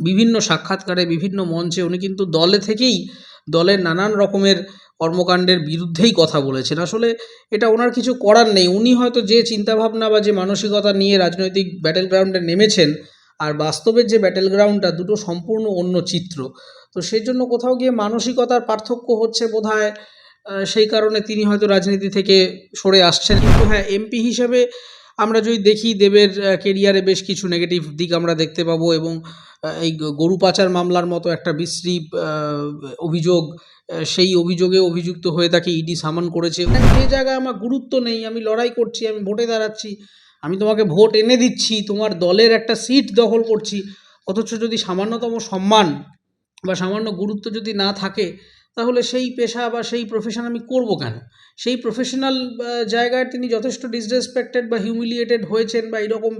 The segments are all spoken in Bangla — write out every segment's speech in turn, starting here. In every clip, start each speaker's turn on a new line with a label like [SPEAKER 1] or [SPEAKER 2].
[SPEAKER 1] বিভিন্ন সাক্ষাৎকারে বিভিন্ন মঞ্চে উনি কিন্তু দলে থেকেই দলের নানান রকমের কর্মকাণ্ডের বিরুদ্ধেই কথা বলেছেন। আসলে এটা ওনার কিছু করার নেই। উনি হয়তো যে চিন্তাভাবনা বা যে মানসিকতা নিয়ে রাজনৈতিক ব্যাটেল গ্রাউন্ডে নেমেছেন আর বাস্তবের যে ব্যাটেল গ্রাউন্ডটা দুটো সম্পূর্ণ অন্য চিত্র। তো সেই জন্য কোথাও গিয়ে মানসিকতার পার্থক্য হচ্ছে আহ, সেই কারণে তিনি হয়তো রাজনীতি থেকে সরে আসছেন। কিন্তু হ্যাঁ এমপি হিসেবে আমরা যদি দেখি দেবের কেরিয়ারে বেশ কিছু নেগেটিভ দিক আমরা দেখতে পাবো এবং এই গরু পাচার মামলার মতো একটা বিশ্রী অভিযোগ সেই অভিযোগে অভিযুক্ত হয়ে তাকে ইডি সামান করেছে। যে জায়গায় আমার গুরুত্ব নেই, আমি লড়াই করছি, আমি ভোটে দাঁড়াচ্ছি, আমি তোমাকে ভোট এনে দিচ্ছি, তোমার দলের একটা সিট দখল করছি, অথচ যদি সামান্যতম সম্মান বা সামান্য গুরুত্ব যদি না থাকে তাহলে সেই পেশা বা সেই প্রফেশন আমি করব কেন? সেই প্রফেশনাল জায়গায় তিনি যথেষ্ট ডিসরেসপেক্টেড বা হিউমিলিয়েটেড হয়েছেন বা এরকম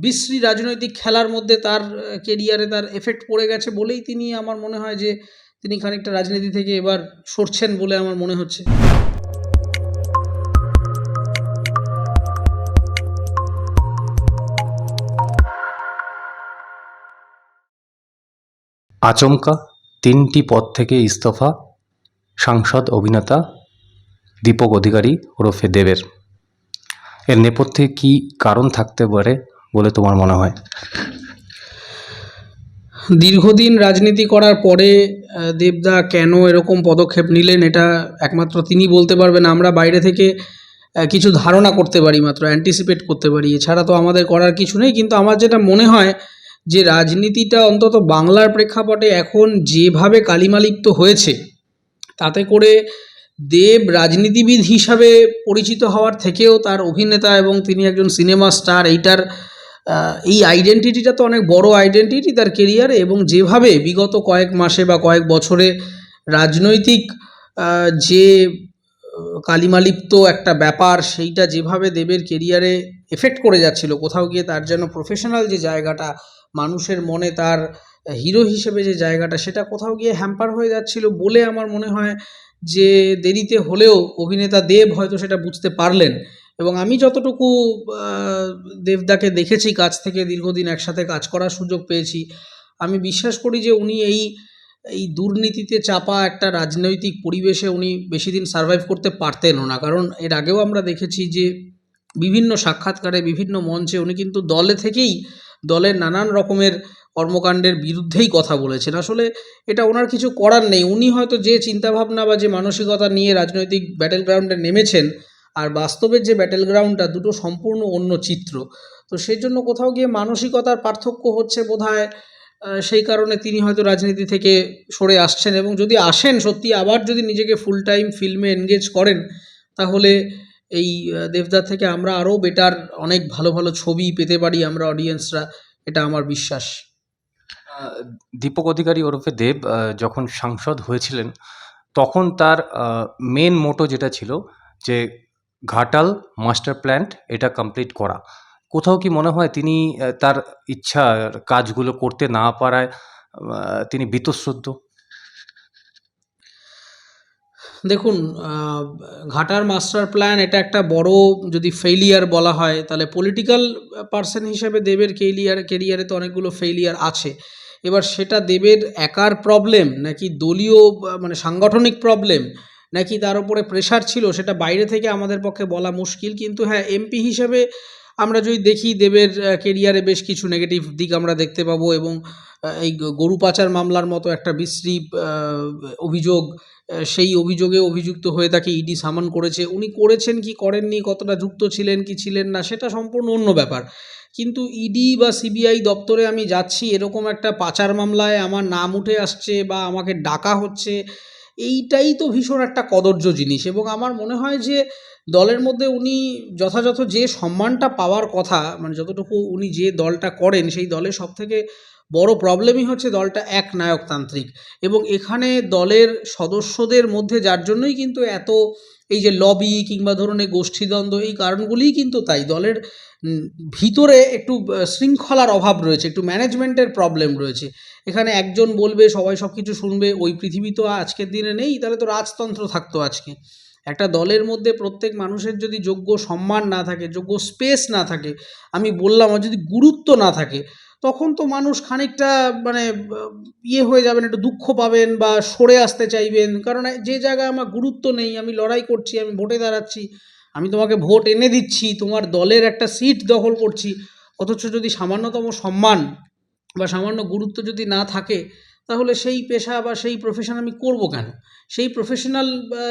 [SPEAKER 1] বিশ্রী রাজনৈতিক খেলার মধ্যে তার কেরিয়ারে তার এফেক্ট পড়ে গেছে বলেই তিনি আমার মনে হয় যে তিনি খানিকটা রাজনীতি থেকে এবার সরছেন বলে আমার মনে হচ্ছে।
[SPEAKER 2] আচমকা তিনটি পদ থেকে ইস্তফা, সাংসদ, অভিনেতা, দীপক অধিকারী, ওরফে দেবের। এর নেপথ্যে কী কারণ থাকতে পারে বলে তোমার মনে হয়?
[SPEAKER 1] দীর্ঘদিন রাজনীতি করার পরে দেবদা কেন এরকম পদক্ষেপ নিলেন এটা একমাত্র তিনি বলতে পারবেন। আমরা বাইরে থেকে কিছু ধারণা করতে পারি মাত্র অ্যান্টিসিপেট করতে পারি। এছাড়া তো আমাদের করার কিছু নেই, কিন্তু আমার যেটা মনে হয় যে রাজনীতিটা অন্তত বাংলার প্রেক্ষাপটে এখন যেভাবে কালিমালিপ্ত হয়েছে, তাতে করে দেব রাজনীতিবিদ হিসাবে পরিচিত হওয়ার থেকেও তার অভিনেতা এবং তিনি একজন সিনেমা স্টার, এইটার এই আইডেন্টিটিটা তো অনেক বড় আইডেন্টিটি তার কেরিয়ারে এবং যেভাবে বিগত কয়েক মাসে বা কয়েক বছরে রাজনৈতিক যে কালিমালিপ্ত একটা ব্যাপার, সেইটা যেভাবে দেবের কেরিয়ারে এফেক্ট করে যাচ্ছিল, কোথাও গিয়ে তার যেন প্রফেশনাল যে জায়গাটা, মানুষের মনে তার হিরো হিসেবে যে জায়গাটা, সেটা কোথাও গিয়ে হ্যাম্পার হয়ে যাচ্ছিল বলে আমার মনে হয় যে দেরিতে হলেও অভিনেতা দেব হয়তো সেটা বুঝতে পারলেন। এবং আমি যতটুকু দেবদাকে দেখেছি কাছ থেকে দীর্ঘদিন একসাথে কাজ করার সুযোগ পেয়েছি, আমি বিশ্বাস করি যে উনি এই এই দুর্নীতিতে চাপা একটা রাজনৈতিক পরিবেশে উনি বেশি দিন সার্ভাইভ করতে পারতেনও না। কারণ এর আগেও আমরা দেখেছি যে বিভিন্ন সাক্ষাৎকারে বিভিন্ন মঞ্চে উনি কিন্তু দলে থেকেই দলের নানান রকমের কর্মকাণ্ডের বিরুদ্ধেই কথা বলেছেন। আসলে এটা ওনার কিছু করার নেই। উনি হয়তো যে চিন্তাভাবনা বা যে মানসিকতা নিয়ে রাজনৈতিক ব্যাটেল গ্রাউন্ডে নেমেছেন আর বাস্তবের যে ব্যাটেল গ্রাউন্ডটা দুটো সম্পূর্ণ অন্য চিত্র। তো সেই জন্য কোথাও গিয়ে মানসিকতার পার্থক্য হচ্ছে আহ, সেই কারণে তিনি হয়তো রাজনীতি থেকে সরে আসছেন এবং যদি আসেন সত্যি আবার যদি নিজেকে ফুল টাইম ফিল্মে এনগেজ করেন, তাহলে এই দেবদার থেকে আমরা আরও বেটার অনেক ভালো ভালো ছবি পেতে পারি আমরা অডিয়েন্সরা এটা আমার বিশ্বাস।
[SPEAKER 2] দীপক অধিকারী ওরফে দেব যখন সাংসদ হয়েছিলেন, তখন তার মেন মোটো যেটা ছিল যে ঘাটাল মাস্টার প্ল্যান্ট, এটা কমপ্লিট করা। কোথাও কি মনে হয় তিনি তার ইচ্ছা কাজগুলো করতে না পারায় তিনি বীতশ্রদ্ধ?
[SPEAKER 1] দেখুন ঘাটার মাস্টার প্ল্যান এটা একটা বড় যদি ফেইলিয়ার বলা হয়, তাহলে পলিটিক্যাল পার্সন হিসেবে দেবের কেরিয়ার কেরিয়ারে তো অনেকগুলো ফেইলিয়ার আছে। এবার সেটা দেবের একার প্রবলেম নাকি দলীয় মানে সাংগঠনিক প্রবলেম নাকি তার উপরে প্রেশার ছিল, সেটা বাইরে থেকে আমাদের পক্ষে বলা মুশকিল। কিন্তু হ্যাঁ এমপি হিসেবে আমরা যদি দেখি দেবের কেরিয়ারে বেশ কিছু নেগেটিভ দিক আমরা দেখতে পাবো এবং এই গরু পাচার মামলার মতো একটা বিশ্রী অভিযোগ সেই অভিযোগে অভিযুক্ত হয়ে তাকে ইডি সামন করেছে। উনি করেছেন কি করেননি, কতটা যুক্ত ছিলেন, কি ছিলেন না, সেটা সম্পূর্ণ অন্য ব্যাপার। কিন্তু ইডি বা সিবিআই দপ্তরে আমি যাচ্ছি, এরকম একটা পাচার মামলায় আমার নাম উঠে আসছে বা আমাকে ডাকা হচ্ছে এইটাই তো ভীষণ একটা কদর্য জিনিস এবং আমার মনে হয় যে দলের মধ্যে উনি যথাযথ যে সম্মানটা পাওয়ার কথা মানে যতটুকু উনি যে দলটা করেন, সেই দলের সবথেকে বড় প্রবলেমই হচ্ছে দলটা এক নায়কতান্ত্রিক এবং এখানে দলের সদস্যদের মধ্যে যার জন্যই কিন্তু এত এই যে লবি কিংবা ধরুন এই গোষ্ঠীদ্বন্দ্ব, এই কারণগুলিই কিন্তু তাই। দলের ভিতরে একটু শৃঙ্খলার অভাব রয়েছে, একটু ম্যানেজমেন্টের প্রবলেম রয়েছে। এখানে একজন বলবে, সবাই সব কিছু শুনবে, ওই পৃথিবী তো আজকের দিনে নেই, তাহলে তো রাজতন্ত্র থাকতো আজকে। একটা দলের মধ্যে প্রত্যেক মানুষের যদি যোগ্য সম্মান না থাকে, যোগ্য স্পেস না থাকে, আমি বললাম যদি গুরুত্ব না থাকে তখন তো মানুষ খানিকটা মানে ইয়ে হয়ে যাবেন, একটু দুঃখ পাবেন বা সরে আসতে চাইবেন। কারণ যে জায়গায় আমার গুরুত্ব নেই, আমি লড়াই করছি, আমি ভোটে দাঁড়াচ্ছি, আমি তোমাকে ভোট এনে দিচ্ছি, তোমার দলের একটা সিট দখল করছি, অথচ যদি সামান্যতম সম্মান বা সামান্য গুরুত্ব যদি না থাকে তাহলে সেই পেশা বা সেই প্রফেশন আমি করব কেন? সেই প্রফেশনাল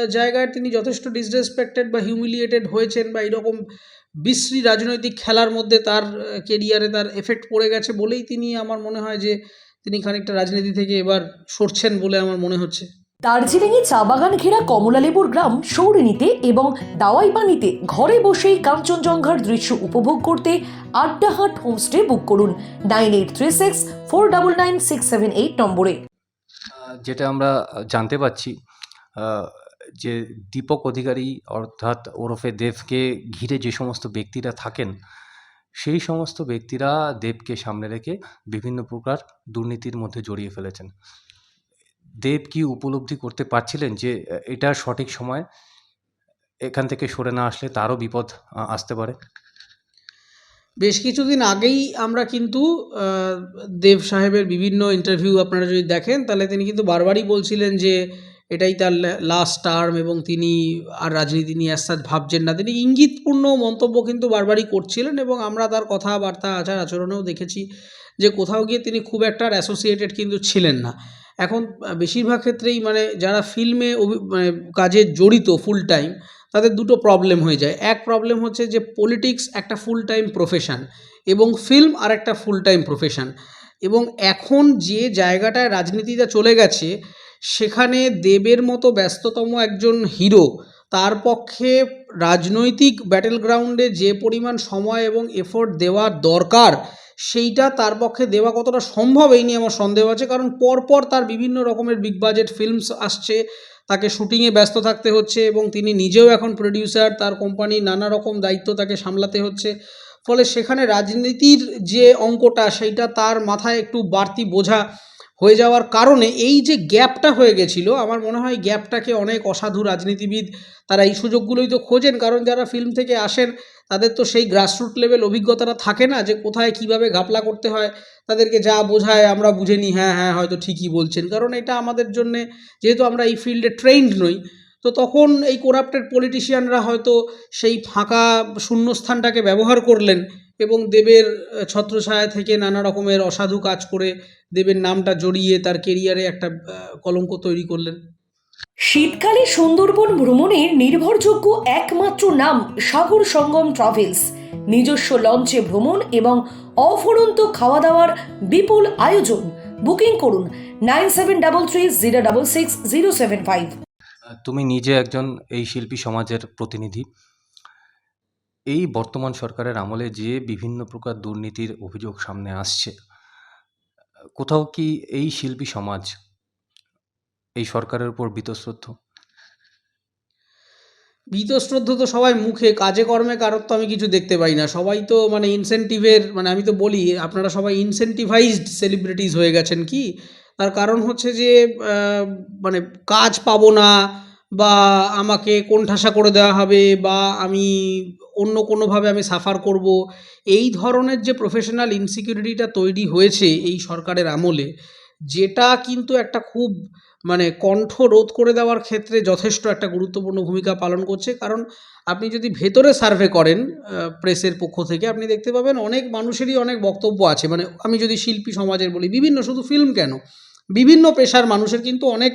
[SPEAKER 1] জায়গায় তিনি যথেষ্ট ডিসরেসপেক্টেড বা হিউমিলিয়েটেড হয়েছেন বা এরকম বিশ্রী রাজনৈতিক খেলার মধ্যে তার কেরিয়ারে তার এফেক্ট পড়ে গেছে বলেই তিনি আমার মনে হয় যে তিনি খানিকটা রাজনীতি থেকে এবার সরছেন বলে আমার মনে হচ্ছে।
[SPEAKER 3] দার্জিলিংয়ে চা বাগান ঘেরা কমলালেবুর গ্রাম সৌরিনীতে এবং দাওয়াইবানিতে ঘরে বসেই কাঞ্চনজঙ্ঘার দৃশ্য উপভোগ করতে আড্ডাহাট হোমস্টে বুক করুন nine eight three six four double nine six seven eight নম্বরে।
[SPEAKER 2] যেটা আমরা জানতে পাচ্ছি যে দীপক অধিকারী অর্থাৎ ওরফে দেবকে ঘিরে যে সমস্ত ব্যক্তিরা থাকেন, সেই সমস্ত ব্যক্তিরা দেবকে সামনে রেখে বিভিন্ন প্রকার দুর্নীতির মধ্যে জড়িয়ে ফেলেছেন। দেব কি উপলব্ধি করতে পারছিলেন যে এটা সঠিক সময়? এখান থেকে সরে না আসলে তারও বিপদ আসতে পারে।
[SPEAKER 1] বেশ কিছুদিন আগেই আমরা কিন্তু দেব সাহেবের বিভিন্ন ইন্টারভিউ আপনারা যদি দেখেন, তাহলে তিনি কিন্তু বারবারই বলছিলেন যে, এটাই তার লাস্ট টার্ম এবং তিনি আর রাজনীতি নিয়ে আস্তে ভাবছেন না। তিনি ইঙ্গিতপূর্ণ মন্তব্য কিন্তু বারবারই করছিলেন এবং আমরা তার কথাবার্তা আচার আচরণেও দেখেছি যে, কোথাও গিয়ে তিনি খুব একটা অ্যাসোসিয়েটেড কিন্তু ছিলেন না। এখন বেশিরভাগ ক্ষেত্রেই মানে যারা ফিল্মে মানে কাজে জড়িত ফুল টাইম তাদের দুটো প্রবলেম হয়ে যায়। এক প্রবলেম হচ্ছে যে পলিটিক্স একটা ফুল টাইম প্রফেশন এবং ফিল্ম আর একটা ফুল টাইম প্রফেশন এবং এখন যে জায়গাটায় রাজনীতিটা চলে গেছে, সেখানে দেবের মতো ব্যস্ততম একজন হিরো তার পক্ষে রাজনৈতিক ব্যাটেল গ্রাউন্ডে যে পরিমাণ সময় এবং এফোর্ট দেওয়ার দরকার সেইটা তার পক্ষে দেওয়া কতটা সম্ভব এই নিয়ে আমার সন্দেহ আছে। কারণ পরপর তার বিভিন্ন রকমের বিগ বাজেট ফিল্মস আসছে, তাকে শুটিংয়ে ব্যস্ত থাকতে হচ্ছে এবং তিনি নিজেও এখন প্রডিউসার তার কোম্পানির নানা রকম দায়িত্ব তাকে সামলাতে হচ্ছে। ফলে সেখানে রাজনীতির যে অঙ্কটা, সেইটা তার মাথায় একটু বাড়তি বোঝা হয়ে যাওয়ার কারণে এই যে গ্যাপটা হয়ে গেছিল, আমার মনে হয় গ্যাপটাকে অনেক অসাধু রাজনীতিবিদ তারা এই সুযোগগুলোই তো খোঁজেন। কারণ যারা ফিল্ম থেকে আসেন তাদের তো সেই গ্রাসরুট লেভেল অভিজ্ঞতাটা থাকে না যে কোথায় কীভাবে ঘাপলা করতে হয়, তাদেরকে যা বোঝায় আমরা বুঝে নিই হ্যাঁ হ্যাঁ হয়তো ঠিকই বলছেন। কারণ এটা আমাদের জন্যে, যেহেতু আমরা এই ফিল্ডে ট্রেন্ড নই, তো তখন এই করাপ্টেড পলিটিশিয়ানরা হয়তো সেই ফাঁকা শূন্যস্থানটাকে ব্যবহার করলেন এবং দেবের ছত্রছায়া থেকে নানা রকমের অসাধু কাজ করে দেবের নামটা জড়িয়ে তার কেরিয়ারে একটা কলঙ্ক তৈরি করলেন।
[SPEAKER 3] শীতকালে সুন্দরবন ভ্রমণের নির্ভরযোগ্য একমাত্র নাম সাগর সঙ্গম ট্রাভেলস। নিজস্ব লঞ্চে ভ্রমণ এবং অফুরন্ত খাওয়া দাওয়ার বিপুল আয়োজন। বুকিং করুন nine seven double three zero double six zero seven five.
[SPEAKER 2] তুমি নিজে একজন এই শিল্পী সমাজের প্রতিনিধি। এই বর্তমান সরকারের আমলে যে বিভিন্ন প্রকার দুর্নীতির অভিযোগ সামনে আসছে, কোথাও কি এই শিল্পী সমাজ এই সরকারের উপর বীতশ্রদ্ধ?
[SPEAKER 1] বীতশ্রদ্ধ তো সবাই মুখে, কাজে কর্মে কারোর তো আমি কিছু দেখতে পাই না। সবাই তো মানে ইনসেন্টিভের মানে আমি তো বলি, আপনারা সবাই ইনসেন্টিভাইজড সেলিব্রিটিস হয়ে গেছেন কি? তার কারণ হচ্ছে যে মানে কাজ পাবো না, বা আমাকে কোণঠাসা করে দেওয়া হবে, বা আমি অন্য কোনোভাবে আমি সাফার করব। এই ধরনের যে প্রফেশনাল ইনসিকিউরিটিটা তৈরি হয়েছে এই সরকারের আমলে, যেটা কিন্তু একটা খুব মানে কণ্ঠ রোধ করে দেওয়ার ক্ষেত্রে যথেষ্ট একটা গুরুত্বপূর্ণ ভূমিকা পালন করছে। কারণ আপনি যদি ভেতরে সার্ভে করেন প্রেসের পক্ষ থেকে, আপনি দেখতে পাবেন অনেক মানুষেরই অনেক বক্তব্য আছে। মানে আমি যদি শিল্পী সমাজের বলি, বিভিন্ন শুধু ফিল্ম কেন? বিভিন্ন পেশার মানুষের কিন্তু অনেক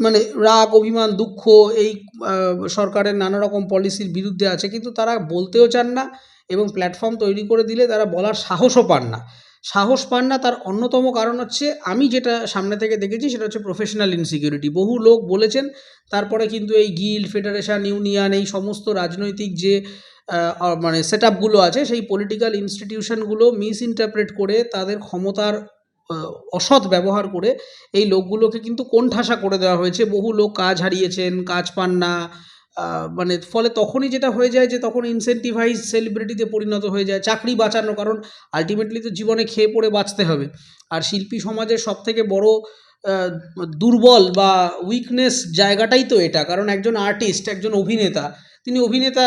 [SPEAKER 1] মানে রাগ, অভিমান, দুঃখ এই সরকারের নানা রকম পলিসির বিরুদ্ধে আছে। কিন্তু তারা বলতেও চান না এবং প্ল্যাটফর্ম তৈরি করে দিলে তারা বলার সাহসও পান না। সাহস পান না, তার অন্যতম কারণ হচ্ছে, আমি যেটা সামনে থেকে দেখেছি সেটা হচ্ছে প্রফেশনাল ইনসিকিউরিটি বহু লোক বলেছেন, তারপরে কিন্তু এই গিল্ড ফেডারেশন ইউনিয়ন এই সমস্ত রাজনৈতিক যে মানে সেট আপগুলো আছে, সেই পলিটিক্যাল ইনস্টিটিউশনগুলো মিস ইন্টারপ্রেট করে, তাদের ক্ষমতার অসৎ ব্যবহার করে, এই লোকগুলোকে কিন্তু কোণঠাসা করে দেওয়া হয়েছে। বহু লোক কাজ হারিয়েছেন, কাজ পান না মানে ফলে তখনই যেটা হয়ে যায় যে তখন ইনসেন্টিভাইজ সেলিব্রিটিতে পরিণত হয়ে যায় চাকরি বাঁচানো কারণ আলটিমেটলি তো জীবনে খেয়ে পড়ে বাঁচতে হবে। আর শিল্পী সমাজের সব থেকে বড় দুর্বল বা উইকনেস জায়গাটাই তো এটা। কারণ একজন আর্টিস্ট একজন অভিনেতা, তিনি অভিনেতা,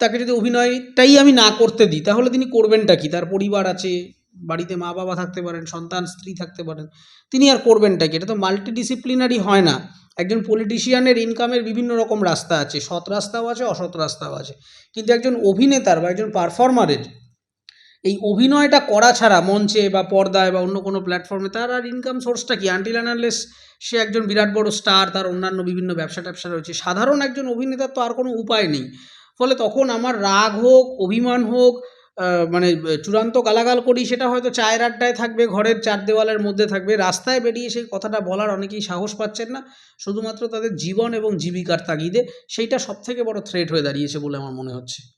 [SPEAKER 1] তাকে যদি অভিনয়টাই আমি না করতে দিই, তাহলে তিনি করবেনটা কি? তার পরিবার আছে বাড়িতে মা বাবা থাকতে পারেন, সন্তান, স্ত্রী থাকতে পারেন, তিনি আর করবেনটা কি? এটা তো মাল্টিডিসিপ্লিনারি হয় না। একজন পলিটিশিয়ানের ইনকামের বিভিন্ন রকম রাস্তা আছে, সৎ রাস্তাও আছে, অসৎ রাস্তাও আছে। কিন্তু একজন অভিনেতার বা একজন পারফর্মারের এই অভিনয়টা করা ছাড়া মঞ্চে বা পর্দায় বা অন্য কোনো প্ল্যাটফর্মে তার আর ইনকাম সোর্সটা কি? আনটিল অ্যানালেস সে একজন বিরাট বড় স্টার তার অন্যান্য বিভিন্ন ব্যবসা ট্যাবসা রয়েছে। সাধারণ একজন অভিনেতার তো আর কোনো উপায় নেই। ফলে তখন আমার রাগ হোক, অভিমান হোক মানে চূড়ান্ত গালাগাল করি সেটা হয়তো চায়ের আড্ডায় থাকবে, ঘরের চার দেওয়ালের মধ্যে থাকবে। রাস্তায় বেরিয়ে সেই কথাটা বলার অনেকেই সাহস পাচ্ছেন না। শুধুমাত্র তাদের জীবন এবং জীবিকার তাগিদে সেইটা সবথেকে বড় থ্রেট হয়ে দাঁড়িয়েছে বলে আমার মনে হচ্ছে।